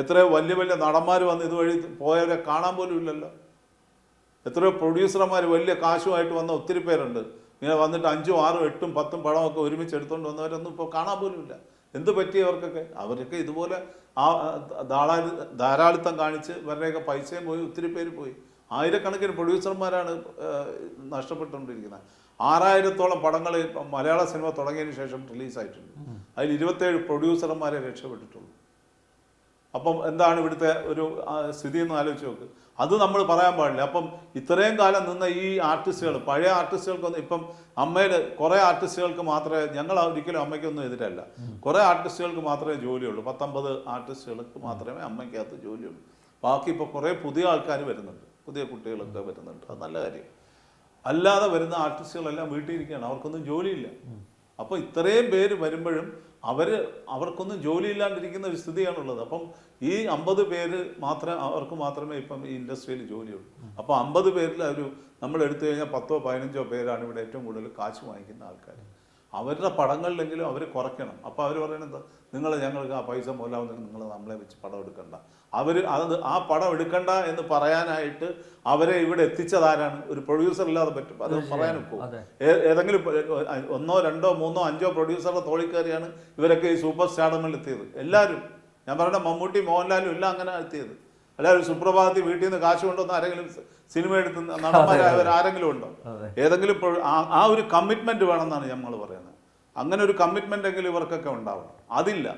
എത്രയോ വലിയ വലിയ നടന്മാർ വന്ന് ഇതുവഴി പോയവരെ കാണാൻ പോലും ഇല്ലല്ലോ. എത്രയോ പ്രൊഡ്യൂസർമാർ വലിയ കാശുമായിട്ട് വന്ന ഒത്തിരി പേരുണ്ട്. ഇങ്ങനെ വന്നിട്ട് അഞ്ചും ആറും എട്ടും പത്തും പടമൊക്കെ ഒരുമിച്ച് എടുത്തുകൊണ്ട് വന്നവരൊന്നും ഇപ്പോൾ കാണാൻ പോലും ഇല്ല. എന്ത് പറ്റി അവർക്കൊക്കെ? അവരൊക്കെ ഇതുപോലെ ആ ധാരാ ധാരാളിത്തം കാണിച്ച് ഇവരുടെയൊക്കെ പൈസയും പോയി ഒത്തിരി പേര് പോയി. ആയിരക്കണക്കിന് പ്രൊഡ്യൂസർമാരാണ് നഷ്ടപ്പെട്ടുകൊണ്ടിരിക്കുന്നത്. ആറായിരത്തോളം പടങ്ങൾ മലയാള സിനിമ തുടങ്ങിയതിന് ശേഷം റിലീസായിട്ടുണ്ട്. അതിൽ ഇരുപത്തേഴ് പ്രൊഡ്യൂസർമാരെ രക്ഷപ്പെട്ടിട്ടുള്ളൂ. അപ്പം എന്താണ് ഇവിടുത്തെ ഒരു സ്ഥിതി എന്ന് ആലോചിച്ച് നോക്ക്. അത് നമ്മൾ പറയാൻ പാടില്ല. അപ്പം ഇത്രയും കാലം നിന്ന ഈ ആർട്ടിസ്റ്റുകൾ പഴയ ആർട്ടിസ്റ്റുകൾക്കൊന്നും ഇപ്പം അമ്മയിൽ കുറേ ആർട്ടിസ്റ്റുകൾക്ക് മാത്രമേ ഞങ്ങൾ ഒരിക്കലും അമ്മയ്ക്കൊന്നും എതിരല്ല. കുറേ ആർട്ടിസ്റ്റുകൾക്ക് മാത്രമേ ജോലിയുള്ളൂ. പത്തൊമ്പത് ആർട്ടിസ്റ്റുകൾക്ക് മാത്രമേ അമ്മയ്ക്കകത്ത് ജോലിയുള്ളൂ. ബാക്കി ഇപ്പോൾ കുറേ പുതിയ ആൾക്കാർ വരുന്നുണ്ട്. പുതിയ കുട്ടികളൊക്കെ വരുന്നുണ്ട്. അത് നല്ല കാര്യം. അല്ലാതെ വരുന്ന ആർട്ടിസ്റ്റുകളെല്ലാം വീട്ടിലിരിക്കുകയാണ് അവർക്കൊന്നും ജോലിയില്ല. അപ്പോൾ ഇത്രയും പേര് വരുമ്പോഴും അവർ അവർക്കൊന്നും ജോലിയില്ലാണ്ടിരിക്കുന്ന ഒരു സ്ഥിതിയാണുള്ളത്. അപ്പം ഈ അമ്പത് പേര് മാത്രം അവർക്ക് മാത്രമേ ഇപ്പം ഈ ഇൻഡസ്ട്രിയിൽ ജോലിയുള്ളൂ. അപ്പോൾ അമ്പത് പേരിൽ ഒരു നമ്മൾ എടുത്തു കഴിഞ്ഞാൽ പത്തോ പതിനഞ്ചോ പേരാണ് ഇവിടെ ഏറ്റവും കൂടുതൽ കാശ് വാങ്ങിക്കുന്ന ആൾക്കാർ അവരുടെ പടങ്ങളിലെങ്കിലും അവർ കുറയ്ക്കണം. അപ്പോൾ അവർ പറയുന്നത് നിങ്ങൾ ഞങ്ങൾക്ക് ആ പൈസ മൂലം നിങ്ങൾ നമ്മളെ വെച്ച് പടം എടുക്കണ്ട. അവർ അത് ആ പടം എടുക്കണ്ട എന്ന് പറയാനായിട്ട് അവരെ ഇവിടെ എത്തിച്ചതാരാണ്? ഒരു പ്രൊഡ്യൂസർ ഇല്ലാതെ പറ്റും. അത് പറയാൻ പോകും ഏതെങ്കിലും ഒന്നോ രണ്ടോ മൂന്നോ അഞ്ചോ പ്രൊഡ്യൂസറുടെ തോളിൽ കയറിയാണ് ഇവരൊക്കെ ഈ സൂപ്പർ സ്റ്റാർഡമിൽ എത്തിയത്. എല്ലാവരും ഞാൻ പറഞ്ഞ മമ്മൂട്ടി മോഹൻലാലും എല്ലാം അങ്ങനെ എത്തിയത്. എല്ലാവരും സുപ്രഭാതത്തിൽ വീട്ടിൽ നിന്ന് കാശ് കൊണ്ടുവന്ന് ആരെങ്കിലും സിനിമ എടുത്ത് നടന്മാരായവർ ആരെങ്കിലും ഉണ്ടോ. ഏതെങ്കിലും ആ ഒരു കമ്മിറ്റ്മെന്റ് വേണമെന്നാണ് നമ്മൾ പറയുന്നത്. അങ്ങനെ ഒരു കമ്മിറ്റ്മെന്റ് എങ്കിലും ഇവർക്കൊക്കെ ഉണ്ടാവണം. അതില്ല.